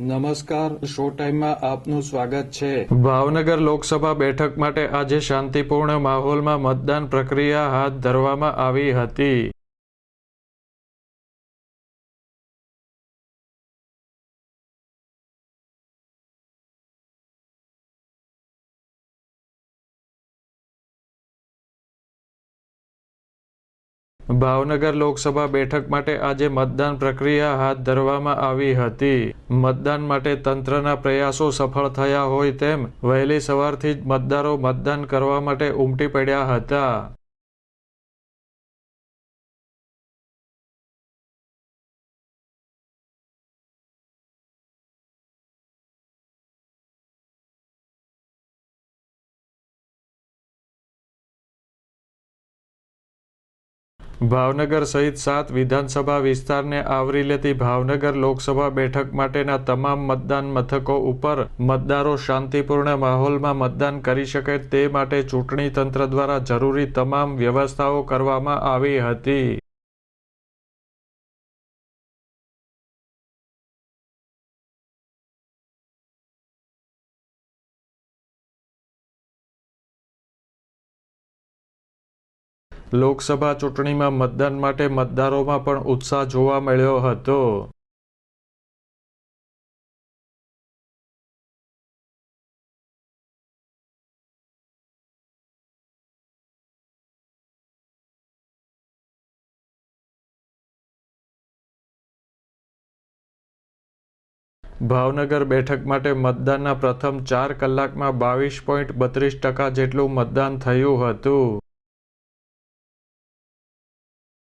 નમસ્કાર, શો ટાઈમમાં આપનું સ્વાગત છે. ભાવનગર લોકસભા બેઠક માટે આજે શાંતિપૂર્ણ માહોલમાં મતદાન પ્રક્રિયા હાથ ધરવામાં આવી હતી. ભાવનગર લોકસભા બેઠક માટે આજે મતદાન પ્રક્રિયા હાથ ધરવામાં આવી હતી. મતદાન માટે તંત્રના પ્રયાસો સફળ થયા હોય તેમ વહેલી સવારથી જ મતદારો મતદાન કરવા માટે ઉમટી પડ્યા હતા. ભાવનગર સહિત સાત વિધાનસભા વિસ્તારને આવરી લેતી ભાવનગર લોકસભા બેઠક માટેના તમામ મતદાન મથકો ઉપર મતદારો શાંતિપૂર્ણ માહોલમાં મતદાન કરી શકે તે માટે ચૂંટણી તંત્ર દ્વારા જરૂરી તમામ વ્યવસ્થાઓ કરવામાં આવી હતી. લોકસભા ચૂંટણીમાં મતદાન માટે મતદારોમાં પણ ઉત્સાહ જોવા મળ્યો હતો. ભાવનગર બેઠક માટે મતદાનના પ્રથમ ચાર કલાકમાં બાવીસ પોઈન્ટ બત્રીસ ટકા જેટલું મતદાન થયું હતું.